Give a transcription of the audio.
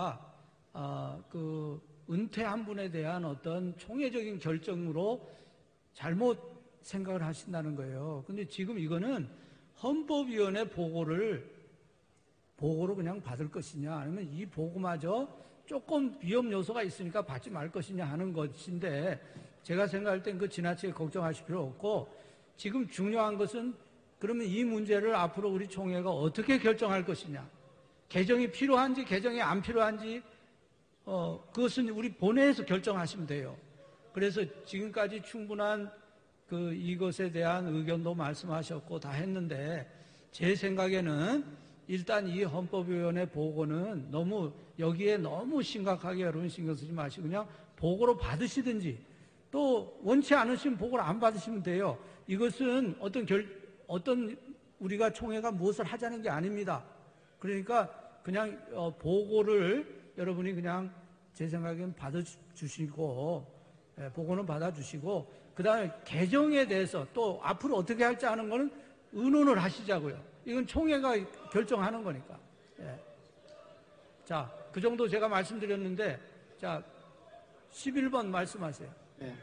아, 그 은퇴한 분에 대한 어떤 총회적인 결정으로 잘못 생각을 하신다는 거예요. 근데 지금 이거는 헌법위원회 보고를 보고로 그냥 받을 것이냐 아니면 이 보고마저 조금 위험 요소가 있으니까 받지 말 것이냐 하는 것인데 제가 생각할 땐 그 지나치게 걱정하실 필요 없고 지금 중요한 것은 그러면 이 문제를 앞으로 우리 총회가 어떻게 결정할 것이냐 개정이 필요한지 개정이 안 필요한지 어, 그것은 우리 본회에서 결정하시면 돼요. 그래서 지금까지 충분한 그 이것에 대한 의견도 말씀하셨고 다 했는데 제 생각에는 일단 이 헌법위원회 보고는 너무 여기에 너무 심각하게 여러분 신경 쓰지 마시고 그냥 보고로 받으시든지 또 원치 않으시면 보고를 안 받으시면 돼요. 이것은 어떤 결, 어떤 우리가 총회가 무엇을 하자는 게 아닙니다. 그러니까 그냥 어, 보고를 여러분이 그냥 제 생각엔 받아주시고 예, 보고는 받아주시고 그 다음에 개정에 대해서 또 앞으로 어떻게 할지 하는 거는 의논을 하시자고요. 이건 총회가 결정하는 거니까. 예. 자, 그 정도 제가 말씀드렸는데 자, 11번 말씀하세요. 네.